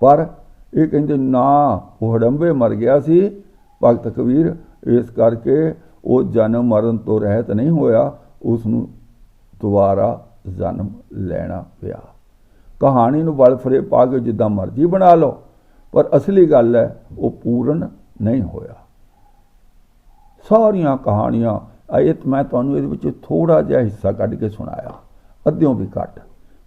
ਪਰ ਇਹ ਕਹਿੰਦੇ, ਨਾ, ਉਹ ਹੜੰਬੇ ਮਰ ਗਿਆ ਸੀ। ਭਗਤ ਕਬੀਰ ਇਸ ਕਰਕੇ ਉਹ ਜਨਮ ਮਰਨ ਤੋਂ ਰਹਿਤ ਨਹੀਂ ਹੋਇਆ। ਉਸ ਨੂੰ ਦੁਬਾਰਾ ਜਨਮ ਲੈਣਾ ਪਿਆ। ਕਹਾਣੀ ਨੂੰ ਬਲ ਫਰੇ ਪਾ ਕੇ ਜਿੱਦਾਂ ਮਰਜ਼ੀ ਬਣਾ ਲਓ, ਪਰ ਅਸਲੀ ਗੱਲ ਹੈ, ਉਹ ਪੂਰਨ ਨਹੀਂ ਹੋਇਆ। ਸਾਰੀਆਂ ਕਹਾਣੀਆਂ ਇਹ ਮੈਂ ਤੁਹਾਨੂੰ ਇਹਦੇ ਵਿੱਚ ਥੋੜਾ ਜਿਹਾ ਹਿੱਸਾ ਕੱਢ ਕੇ ਸੁਣਾਇਆ। ਅੱਧਿਓਂ ਵੀ ਘੱਟ।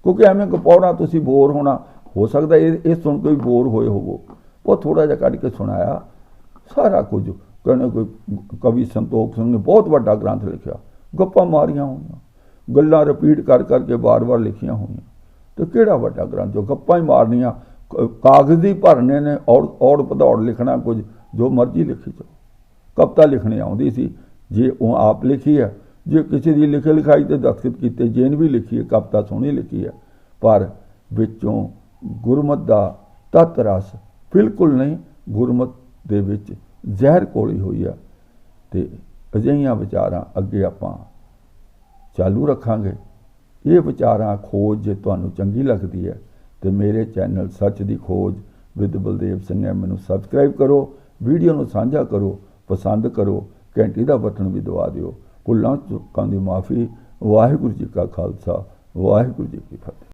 ਕਿਉਂਕਿ ਐਵੇਂ ਕਪੌੜਾ ਤੁਸੀਂ ਬੋਰ ਹੋਣਾ, ਹੋ ਸਕਦਾ ਇਹ ਇਹ ਸੁਣ ਕੇ ਵੀ ਬੋਰ ਹੋਏ ਹੋਵੋ। ਉਹ ਥੋੜਾ ਜਿਹਾ ਕੱਢ ਕੇ ਸੁਣਾਇਆ। ਸਾਰਾ ਕੁਝ ਕਹਿੰਦੇ ਕੋਈ ਕਵੀ ਸੰਤੋਖ ਸਿੰਘ ਨੇ ਬਹੁਤ ਵੱਡਾ ਗ੍ਰੰਥ ਲਿਖਿਆ। ਗੱਪਾਂ ਮਾਰੀਆਂ ਹੋਈਆਂ। ਗੱਲਾਂ ਰਿਪੀਟ ਕਰ ਕਰਕੇ ਬਾਰ-ਬਾਰ ਲਿਖੀਆਂ ਹੋਈਆਂ। ਤੇ ਕਿਹੜਾ ਵੱਡਾ ਗ੍ਰੰਥ? ਜੋ ਗੱਪਾਂ ਹੀ ਮਾਰਨੀਆਂ, ਕ- ਕਾਗਜ਼ ਭਰਨੇ ਨੇ, ਔੜ ਔੜ ਪਧੌੜ ਲਿਖਣਾ ਕੁਝ, ਜੋ ਮਰਜ਼ੀ ਲਿਖੀ ਜਾਓ। ਕਵਿਤਾ ਲਿਖਣੀ ਆਉਂਦੀ ਸੀ। ਜੇ ਉਹ ਆਪ ਲਿਖੀ ਹੈ ਜੇ ਕਿਸੇ ਦੀ ਲਿਖੇ ਲਿਖਾਈ ਤੇ ਦਸਤਖਤ ਕੀਤੇ ਜੇਨ ਵੀ ਲਿਖੀ ਹੈ ਕਵਿਤਾ ਸੋਹਣੀ ਲਿਖੀ ਹੈ ਪਰ ਵਿੱਚੋਂ ਗੁਰਮਤ ਦਾ ਤਤ ਰਸ ਬਿਲਕੁਲ ਨਹੀਂ, ਗੁਰਮਤ ਦੇ ਵਿੱਚ ਜ਼ਹਿਰ ਕੋਲੀ ਹੋਈ ਆ। ਤੇ ਅਜਿਹੀਆਂ ਵਿਚਾਰਾਂ ਅੱਗੇ ਆਪਾਂ ਚਾਲੂ ਰੱਖਾਂਗੇ। ਇਹ ਵਿਚਾਰਾਂ ਖੋਜ ਜੇ ਤੁਹਾਨੂੰ ਚੰਗੀ ਲੱਗਦੀ ਹੈ ਤੇ ਮੇਰੇ ਚੈਨਲ ਸੱਚ ਦੀ ਖੋਜ ਵਿਦ ਬਲਦੇਵ ਸਿੰਘ ਐਮ ਨੂੰ ਸਬਸਕ੍ਰਾਈਬ ਕਰੋ, ਵੀਡੀਓ ਨੂੰ ਸਾਂਝਾ ਕਰੋ, ਪਸੰਦ ਕਰੋ ਘੰਟੀ ਦਾ ਬਟਨ ਵੀ ਦਵਾ ਦਿਓ। ਭੁੱਲਾਂ ਚੁੱਕਾਂ ਦੀ ਮਾਫੀ। ਵਾਹਿਗੁਰੂ ਜੀ ਕਾ ਖਾਲਸਾ। ਵਾਹਿਗੁਰੂ ਜੀ ਕੀ ਫਤਿਹ।